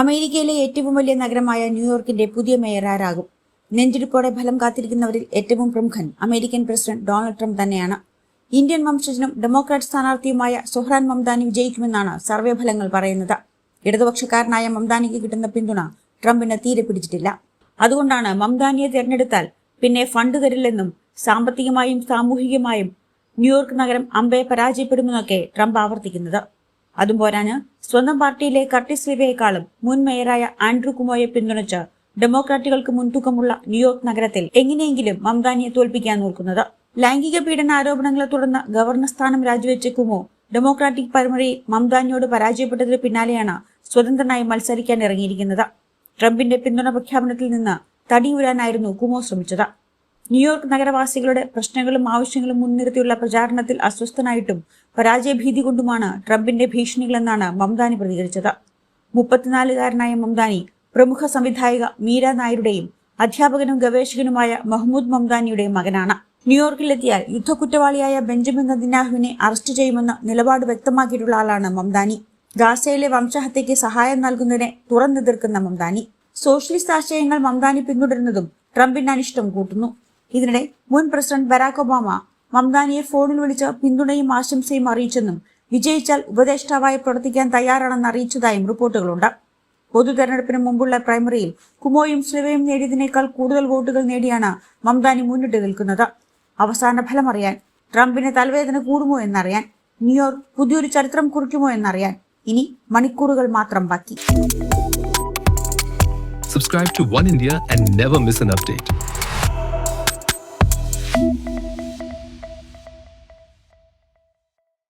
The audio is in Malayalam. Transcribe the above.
അമേരിക്കയിലെ ഏറ്റവും വലിയ നഗരമായ ന്യൂയോർക്കിന്റെ പുതിയ മേയർ ആരാകും നെഞ്ചിടിപ്പോടെ ഫലം കാത്തിരിക്കുന്നവരിൽ ഏറ്റവും പ്രമുഖൻ അമേരിക്കൻ പ്രസിഡന്റ് ഡൊണാൾഡ് ട്രംപ് തന്നെയാണ്. ഇന്ത്യൻ വംശജനും ഡെമോക്രാറ്റ് സ്ഥാനാർത്ഥിയുമായ സുഹ്രാൻ മംദാനി വിജയിക്കുമെന്നാണ് സർവേ ഫലങ്ങൾ പറയുന്നത്. ഇടതുപക്ഷക്കാരനായ മംദാനിക്ക് കിട്ടുന്ന പിന്തുണ ട്രംപിന് തീരെ പിടിച്ചിട്ടില്ല. അതുകൊണ്ടാണ് മംദാനിയെ തിരഞ്ഞെടുത്താൽ പിന്നെ ഫണ്ട് തരില്ലെന്നും സാമ്പത്തികമായും സാമൂഹികമായും ന്യൂയോർക്ക് നഗരം അമ്പയെ പരാജയപ്പെടുമെന്നൊക്കെ ട്രംപ് ആവർത്തിക്കുന്നത്. അതും പോരാന് സ്വന്തം പാർട്ടിയിലെ കർട്ടിസ് ലിവയെക്കാളും മുൻ മേയറായ ആൻഡ്രൂ കുമോയെ പിന്തുണച്ച് ഡെമോക്രാറ്റുകൾക്ക് മുൻതൂക്കമുള്ള ന്യൂയോർക്ക് നഗരത്തിൽ എങ്ങനെയെങ്കിലും മംദാനിയെ തോൽപ്പിക്കാൻ നോക്കുന്നത്. ലൈംഗിക പീഡന ആരോപണങ്ങളെ തുടർന്ന് ഗവർണർ സ്ഥാനം രാജിവെച്ച കുമോ ഡെമോക്രാറ്റിക് പരമ്പരയിൽ മംദാനിയോട് പരാജയപ്പെട്ടതിന് പിന്നാലെയാണ് സ്വതന്ത്രനായി മത്സരിക്കാൻ ഇറങ്ങിയിരിക്കുന്നത്. ട്രംപിന്റെ പിന്തുണ പ്രഖ്യാപനത്തിൽ നിന്ന് തടിയൂരാനായിരുന്നു കുമോ ശ്രമിച്ചത്. ന്യൂയോർക്ക് നഗരവാസികളുടെ പ്രശ്നങ്ങളും ആവശ്യങ്ങളും മുൻനിർത്തിയുള്ള പ്രചാരണത്തിൽ അസ്വസ്ഥനായിട്ടും പരാജയഭീതി കൊണ്ടുമാണ് ട്രംപിന്റെ ഭീഷണികളെന്നാണ് മംദാനി പ്രതികരിച്ചത്. മുപ്പത്തിനാലുകാരനായ മംദാനി പ്രമുഖ സംവിധായിക മീര നായരുടെയും അധ്യാപകനും ഗവേഷകനുമായ മഹ്മൂദ് മംദാനിയുടെയും മകനാണ്. ന്യൂയോർക്കിലെത്തിയാൽ യുദ്ധക്കുറ്റവാളിയായ ബെഞ്ചമിൻ നദിനാഹുവിനെ അറസ്റ്റ് ചെയ്യുമെന്ന് നിലപാട് വ്യക്തമാക്കിയിട്ടുള്ള ആളാണ് മംദാനി. ഗാസയിലെ വംശഹത്യയ്ക്ക് സഹായം നൽകുന്നതിനെ തുറന്നെതിർക്കുന്ന മംദാനി. സോഷ്യലിസ്റ്റ് ആശയങ്ങൾ മംദാനി പിന്തുടരുന്നതും ട്രംപിന്റെ അനിഷ്ടം കൂട്ടുന്നു. ഇതിനിടെ മുൻ പ്രസിഡന്റ് ബരാക് ഒബാമ മംദാനിയെ ഫോണിൽ വിളിച്ച് പിന്തുണയും ആശംസയും അറിയിച്ചെന്നും വിജയിച്ചാൽ ഉപദേഷ്ടാവായി പ്രവർത്തിക്കാൻ തയ്യാറാണെന്ന് അറിയിച്ചതായും റിപ്പോർട്ടുകളുണ്ട്. പൊതു തെരഞ്ഞെടുപ്പിന് മുമ്പുള്ള പ്രൈമറിയിൽ കുമോയും സ്ലിവയും നേടിയതിനേക്കാൾ കൂടുതൽ വോട്ടുകൾ നേടിയാണ് മംദാനി മുന്നിട്ട് നിൽക്കുന്നത്. അവസാന ഫലം അറിയാൻ ട്രംപിന് തലവേദന കൂടുമോ എന്നറിയാൻ ന്യൂയോർക്ക് പുതിയൊരു ചരിത്രം കുറിക്കുമോ എന്നറിയാൻ ഇനി മണിക്കൂറുകൾ മാത്രം ബാക്കി. Subscribe to One India and never miss an update.